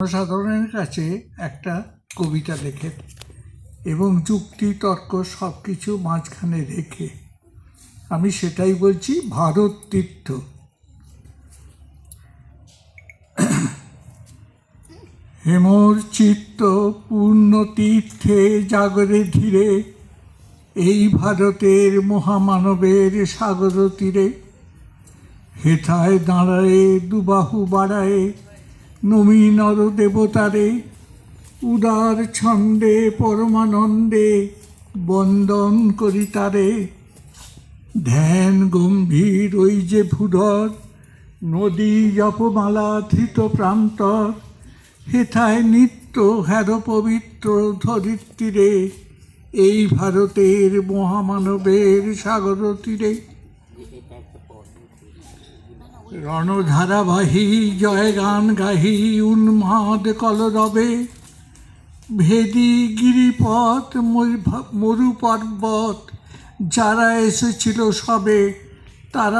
জনসাধারণের কাছে একটা কবিতা লেখে এবং যুক্তি, তর্ক সব কিছু মাঝখানে রেখে আমি সেটাই বলছি, ভারত তীর্থ। হেমর চিত্ত পূর্ণ তীর্থে জাগরে ধীরে, এই ভারতের মহামানবের সাগর তীরে। হেথায় দাঁড়ায় দুবাহু বাড়ায়ে নমী নর দেবতারে, উদার ছন্দে, পরমানন্দে বন্দন করি তারে। ধ্যান গম্ভীর ওই যে ভূধর, নদী জপমালা ধৃত প্রান্তর, হেথায় নিত্য হ্যার পবিত্র ধরিত্রীরে এই ভারতের মহামানবের সাগর তীরে। রণধারাবাহী জয়গান গাহি উন্মাদ কলরবে ভেদি গিরিপথ মরু পর্বত যারা এসেছিল সবে তারা